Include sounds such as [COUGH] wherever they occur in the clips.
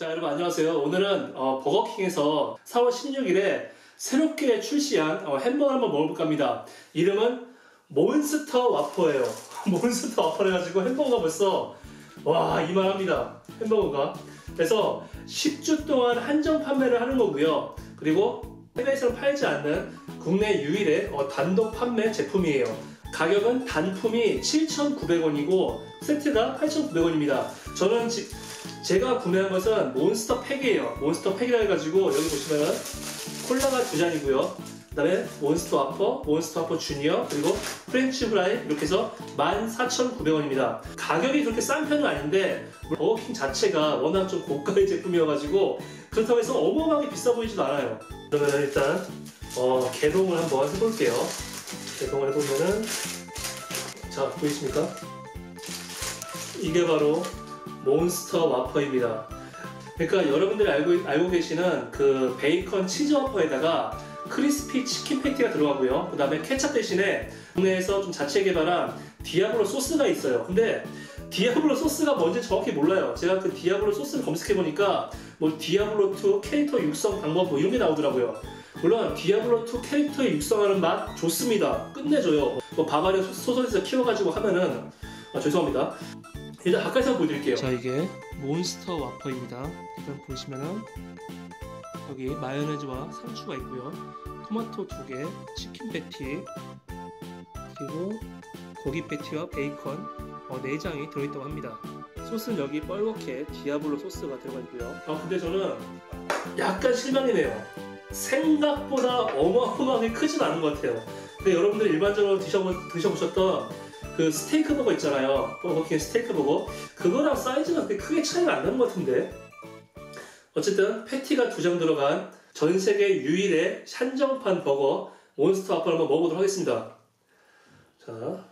자 여러분 안녕하세요. 오늘은 어, 버거킹에서 4월 16일에 새롭게 출시한 어, 햄버거 한번 먹어볼까 합니다. 이름은 몬스터 와퍼예요. [LAUGHS] 몬스터 와퍼 해가지고 햄버거가 벌써 와 이만합니다. 햄버거가. 그래서 10주 동안 한정 판매를 하는 거고요. 그리고 해외에서는 팔지 않는 국내 유일의 어, 단독 판매 제품이에요. 가격은 단품이 7,900원이고 세트가 8,900원입니다. 저는 지, 제가 구매한 것은 몬스터 팩이에요. 몬스터 팩이라 해가지고 여기 보시면은 콜라가 두 잔이고요. 그 다음에 몬스터 와퍼, 몬스터 와퍼 주니어, 그리고 프렌치 프라이 이렇게 해서 14,900원입니다. 가격이 그렇게 싼 편은 아닌데 버거킹 자체가 워낙 좀 고가의 제품이어가지고 그렇다고 해서 어마어마하게 비싸 보이지도 않아요. 그러면 일단 어, 개봉을 한번 해볼게요. 개봉을 해보면은 자 보이십니까? 이게 바로 몬스터 와퍼입니다. 그러니까 여러분들이 알고, 알고 계시는 그 베이컨 치즈 와퍼에다가 크리스피 치킨 패티가 들어가고요. 그 다음에 케찹 대신에 국내에서 좀 자체 개발한 디아블로 소스가 있어요. 근데 디아블로 소스가 뭔지 정확히 몰라요. 제가 그 디아블로 소스를 검색해보니까 뭐 디아블로2 캐릭터 육성 방법 뭐 이런 게 나오더라고요. 물론 디아블로2 캐릭터 육성하는 맛 좋습니다. 끝내줘요. 뭐 바바리아 소설에서 키워가지고 하면은 아, 죄송합니다. 일단 가까이서 보여드릴게요. 자 이게 몬스터 와퍼입니다. 일단 보시면은 여기 마요네즈와 상추가 있고요. 토마토 두 개, 치킨 패티, 그리고 고기 패티와 베이컨 어, 4장이 들어있다고 합니다. 소스는 여기 뻘겋게 디아블로 소스가 들어가 있고요. 아 근데 저는 약간 실망이네요. 생각보다 어마어마하게 크진 않은 것 같아요. 근데 여러분들 일반적으로 드셔보, 드셔보셨던 그 스테이크 버거 있잖아요. 버거킹 스테이크 버거. 그거랑 사이즈가 그렇게 크게 차이가 안 나는 것 같은데. 어쨌든 패티가 두 장 들어간 전 세계 유일의 한정판 버거 몬스터 아빠를 한번 먹어보도록 하겠습니다. 자.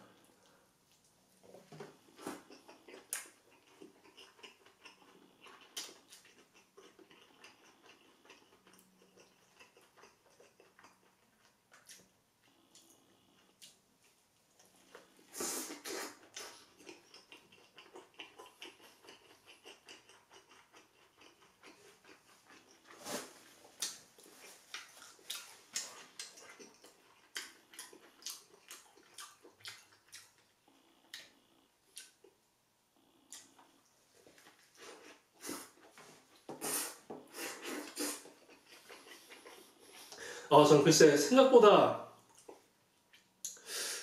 어, 저는 글쎄 생각보다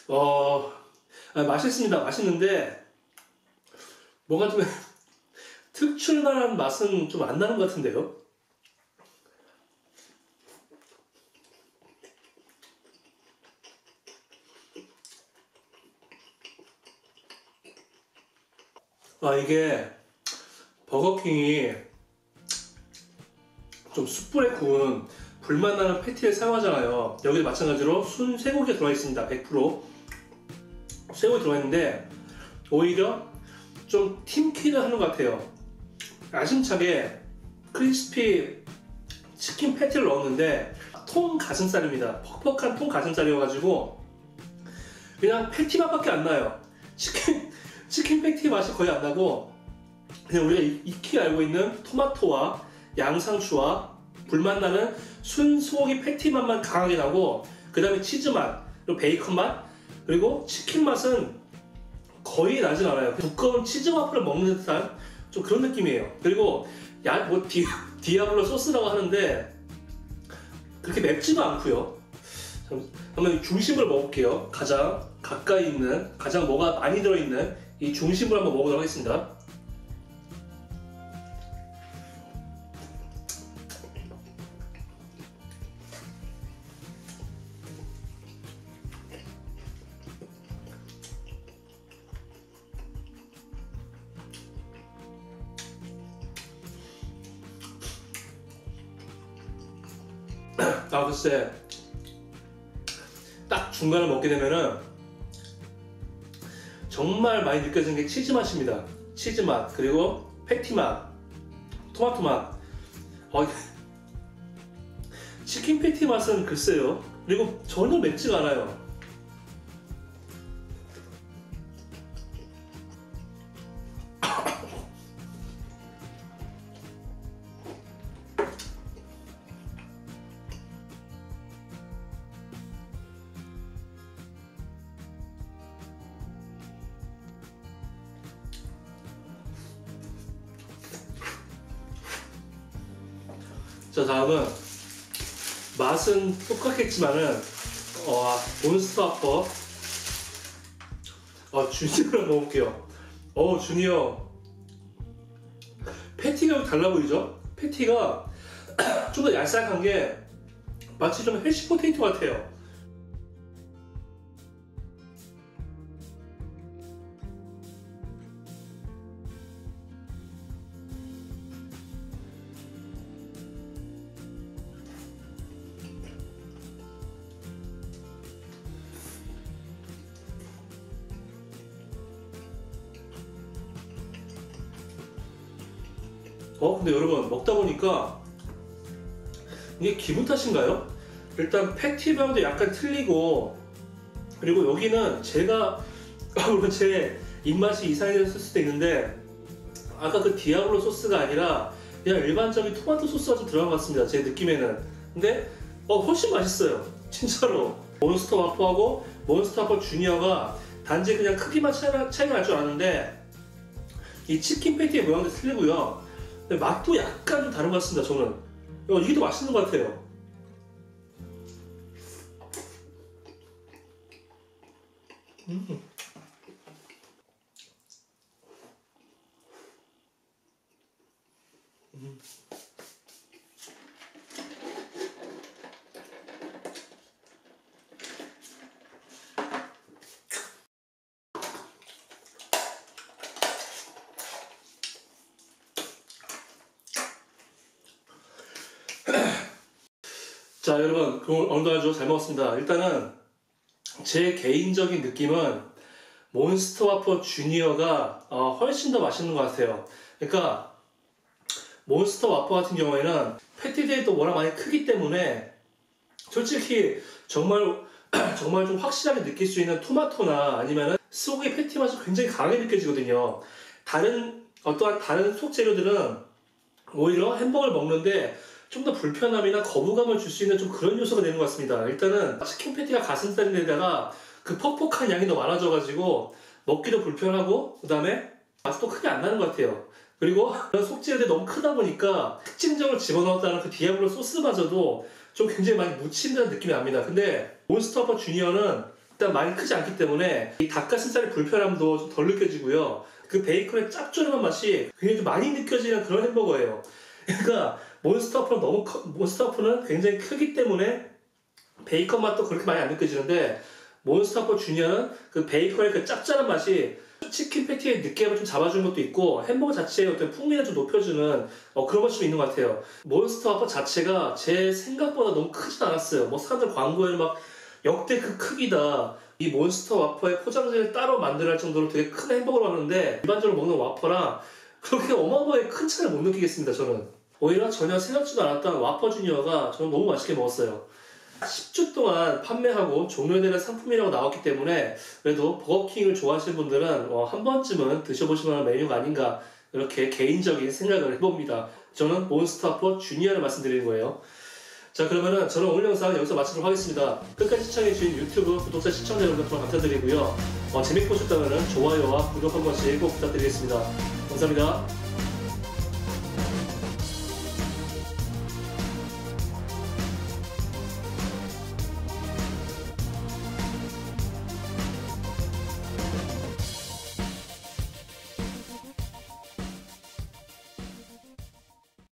어 아, 맛있습니다. 맛있는데 뭔가 좀 [LAUGHS] 특출나는 맛은 좀 안 나는 것 같은데요. 아 이게 버거킹이 좀 숯불에 구운 불맛 나는 패티를 사용하잖아요. 여기도 마찬가지로 순 쇠고기가 들어가 있습니다. 100% 쇠고기 들어가 있는데 오히려 좀 팀키를 하는 것 같아요. 아심차게 크리스피 치킨 패티를 넣었는데 통 가슴살입니다. 퍽퍽한 통 가슴살이어가지고 그냥 패티 맛밖에 안 나요. 치킨 치킨 패티 맛이 거의 안 나고 그냥 우리가 익히 알고 있는 토마토와 양상추와 불맛 나는 순 소고기 패티 맛만 강하게 나고 그 다음에 치즈 맛 그리고 베이컨 맛 그리고 치킨 맛은 거의 나진 않아요. 두꺼운 치즈 와플을 먹는 듯한 좀 그런 느낌이에요. 그리고 야 뭐 [LAUGHS] 디아블로 소스라고 하는데 그렇게 맵지도 않고요. 한번 중심을 먹을게요. 가장 가까이 있는 가장 뭐가 많이 들어있는 이 중심을 한번 먹어보도록 하겠습니다 아 글쎄 딱 중간을 먹게 되면은 정말 많이 느껴지는 게 치즈 맛입니다. 치즈 맛 그리고 패티 맛, 토마토 맛. 어, [LAUGHS] 치킨 패티 맛은 글쎄요. 그리고 전혀 맵지가 않아요. 자 다음은 맛은 똑같겠지만은 어, 몬스터 아퍼 어, 주니어를 먹어볼게요. 어 주니어 패티가 달라 보이죠? 패티가 [CLEARS THROAT] 좀 더 얄쌍한 게 마치 좀 헬시 포테이토 같아요. 어 근데 여러분 먹다 보니까 이게 기분 탓인가요? 일단 패티병도 약간 틀리고 그리고 여기는 제가 [LAUGHS] 물론 제 입맛이 이상해졌을 수도 있는데 아까 그 디아블로 소스가 아니라 그냥 일반적인 토마토 소스가 좀 들어간 것 같습니다 제 느낌에는. 근데 어 훨씬 맛있어요 진짜로. 몬스터 와퍼하고 몬스터 와퍼 주니어가 단지 그냥 크기만 차이가, 날 줄 아는데 이 치킨 패티의 모양도 틀리고요 맛도 약간 좀 다른 것 같습니다 저는 어, 이게 더 맛있는 것 같아요 음. 음. 자 여러분 오늘도 아주 잘 먹었습니다. 일단은 제 개인적인 느낌은 몬스터 와퍼 주니어가 어, 훨씬 더 맛있는 것 같아요. 그러니까 몬스터 와퍼 같은 경우에는 패티들도 워낙 많이 크기 때문에 솔직히 정말 [CLEARS THROAT] 정말 좀 확실하게 느낄 수 있는 토마토나 아니면은 속의 패티 맛이 굉장히 강하게 느껴지거든요. 다른 어떠한 다른 속 재료들은 오히려 햄버거를 먹는데 좀 더 불편함이나 거부감을 줄 수 있는 좀 그런 요소가 되는 것 같습니다. 일단은 치킨 패티가 가슴살인데다가 그 퍽퍽한 양이 더 많아져가지고 먹기도 불편하고 그 다음에 맛도 크게 안 나는 것 같아요. 그리고 [LAUGHS] 속재료들이 너무 크다 보니까 특징적으로 집어넣었다는 그 디아블로 소스마저도 좀 굉장히 많이 묻힌다는 느낌이 납니다. 근데 몬스터퍼 주니어는 일단 많이 크지 않기 때문에 이 닭가슴살의 불편함도 좀 덜 느껴지고요. 그 베이컨의 짭조름한 맛이 굉장히 좀 많이 느껴지는 그런 햄버거예요. [LAUGHS] 그러니까 몬스터프는 너무 커, 몬스터프는 굉장히 크기 때문에 베이컨 맛도 그렇게 많이 안 느껴지는데 몬스터프 주니어는 그 베이컨의 그 짭짤한 맛이 치킨 패티의 느끼함을 좀 잡아주는 것도 있고 햄버거 자체의 어떤 풍미를 좀 높여주는 어, 그런 것이 좀 있는 것 같아요. 몬스터 와퍼 자체가 제 생각보다 너무 크진 않았어요. 뭐 사람들 광고에 막 역대 그 크기다. 이 몬스터 와퍼의 포장지를 따로 만들어 할 정도로 되게 큰 햄버거를 하는데 일반적으로 먹는 와퍼랑 그렇게 어마어마하게 큰 차이를 못 느끼겠습니다. 저는. 오히려 전혀 생각지도 않았던 와퍼 주니어가 저는 너무 맛있게 먹었어요. 10주 동안 판매하고 종료되는 상품이라고 나왔기 때문에 그래도 버거킹을 좋아하시는 분들은 어, 한 번쯤은 드셔보실 만한 메뉴가 아닌가 이렇게 개인적인 생각을 해봅니다. 저는 몬스터퍼 주니어를 말씀드리는 거예요. 자 그러면은 저는 오늘 영상 여기서 마치도록 하겠습니다. 끝까지 시청해주신 유튜브 구독자 시청자 여러분 정말 감사드리고요. 어, 재밌게 보셨다면 좋아요와 구독 한 번씩 꼭 부탁드리겠습니다. 감사합니다.